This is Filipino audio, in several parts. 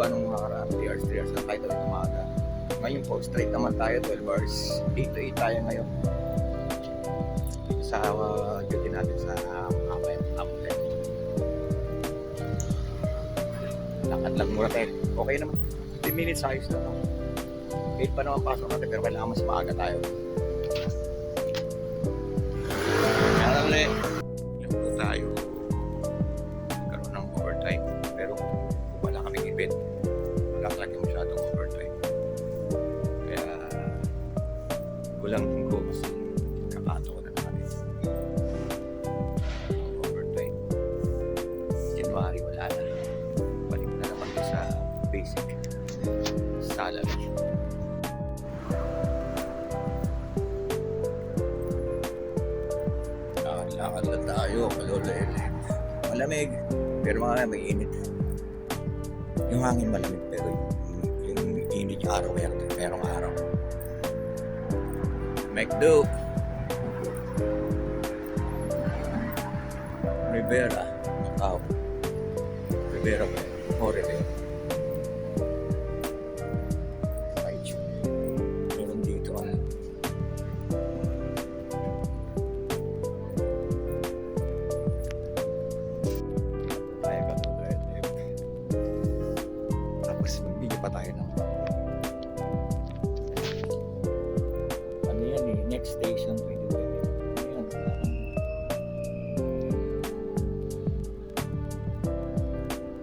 pa nung nakaraan, 3 hours, 3 hours na kahit ulit umaga. Ngayon po, straight naman tayo, 12 hours, 8 to 8 tayo ngayon. Sa uh, duty natin sa Amay uh, Lakad lang muna tayo. Okay naman. 15 minutes ayos na. 8 pa naman pasok natin pero kailangan mas maaga tayo. Kulang ko mas kakato ko na natin. Overtime. January wala na. Balik na naman ko sa basic salary. Lakad lang tayo, kalolo Malamig, pero mga may init. Yung hangin malamig, pero yung, yung init araw, merong, merong araw. McDo. Rivera, Macau. Rivera ba? O Rivera. Meron dito ah. Tayo ka to, Tapos magbigay pa tayo ng next station 2020. Ano yan?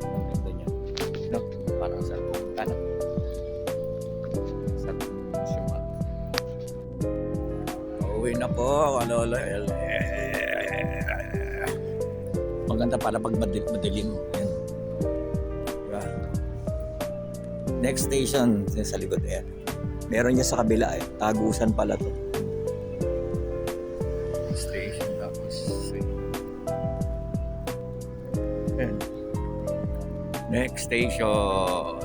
Ang ganda niya. No, parang sa kanan. Sa Shima. Uwi na po, kalolo. Maganda para pag madil- madilim. Yan. Diba? Next station, yun sa likod yan. Meron niya sa kabila eh. Tagusan pala to. Station tapos Ayan. Next station.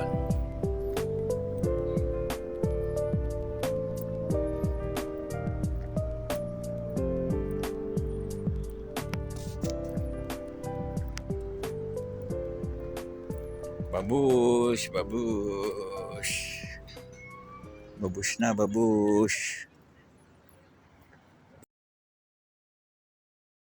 Babush, babush. Babush na, babush.